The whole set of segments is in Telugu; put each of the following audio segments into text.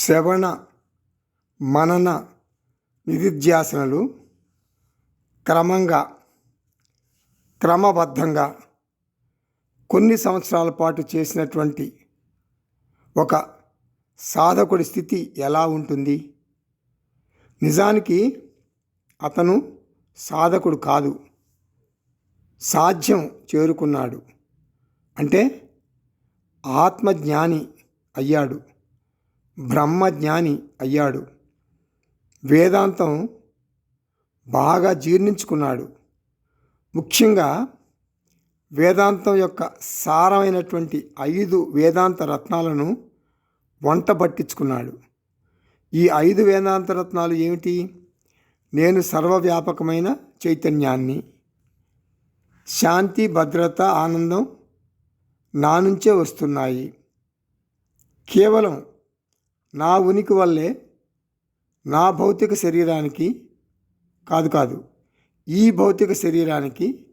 శ్రవణ మనన నిధిధ్యాసనలు క్రమంగా క్రమబద్ధంగా కొన్ని సంవత్సరాల పాటు చేసినటువంటి ఒక సాధకుడి స్థితి ఎలా ఉంటుంది? నిజానికి అతను సాధకుడు కాదు. సాధ్యం చేరుకున్నాడు. అంటే ఆత్మజ్ఞాని అయ్యాడు. బ్రహ్మజ్ఞాని అయ్యాడు. వేదాంతం బాగా జీర్ణించుకున్నాడు. ముఖ్యంగా వేదాంతం యొక్క సారమైనటువంటి ఐదు వేదాంత రత్నాలను వంట పట్టించుకున్నాడు. ఈ ఐదు వేదాంత రత్నాలు ఏమిటి? నేను సర్వవ్యాపకమైన చైతన్యాన్ని శాంతి భద్రత ఆనందం నా నుంచే వస్తున్నాయి. కేవలం నా ఉనికి వల్లే నా భౌతిక శరీరానికి కాదు కాదు ఈ భౌతిక శరీరానికి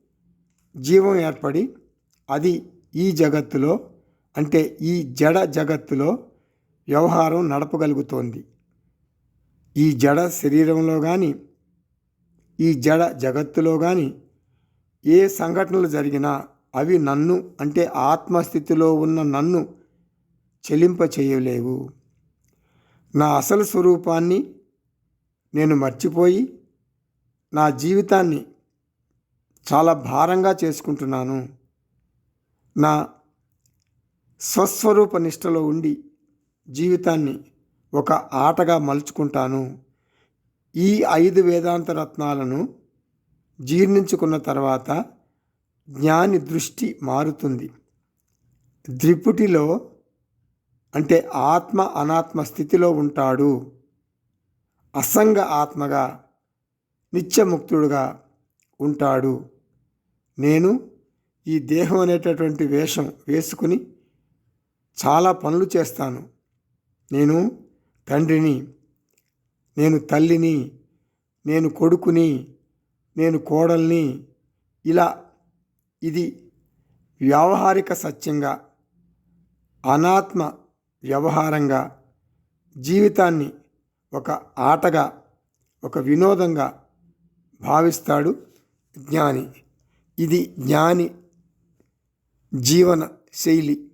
జీవం ఏర్పడి అది ఈ జగత్తులో అంటే ఈ జడ జగత్తులో వ్యవహారం నడపగలుగుతోంది. ఈ జడ శరీరంలో కానీ ఈ జడ జగత్తులో కానీ ఏ సంఘటనలు జరిగినా అవి నన్ను అంటే ఆత్మస్థితిలో ఉన్న నన్ను చెలింప చేయలేవు నా అసలు స్వరూపాన్ని నేను మర్చిపోయి నా జీవితాన్ని చాలా భారంగా చేసుకుంటున్నాను. నా స్వస్వరూప నిష్టలో ఉండి జీవితాన్ని ఒక ఆటగా మలుచుకుంటాను. ఈ ఐదు వేదాంత రత్నాలను జీర్ణించుకున్న తర్వాత జ్ఞాని దృష్టి మారుతుంది. ద్రిపుటిలో అంటే ఆత్మ అనాత్మ స్థితిలో ఉంటాడు. అసంగ ఆత్మగా నిత్యముక్తుడుగా ఉంటాడు. నేను ఈ దేహం అనేటటువంటి వేషం వేసుకుని చాలా పనులు చేస్తాను. నేను తండ్రిని నేను తల్లిని నేను కొడుకుని నేను కోడల్ని ఇలా ఇది వ్యావహారిక సత్యంగా అనాత్మ వ్యవహారంగా జీవితాన్ని ఒక ఆటగా ఒక వినోదంగా భావిస్తాడు జ్ఞాని. ఇది జ్ఞాని జీవన శైలి.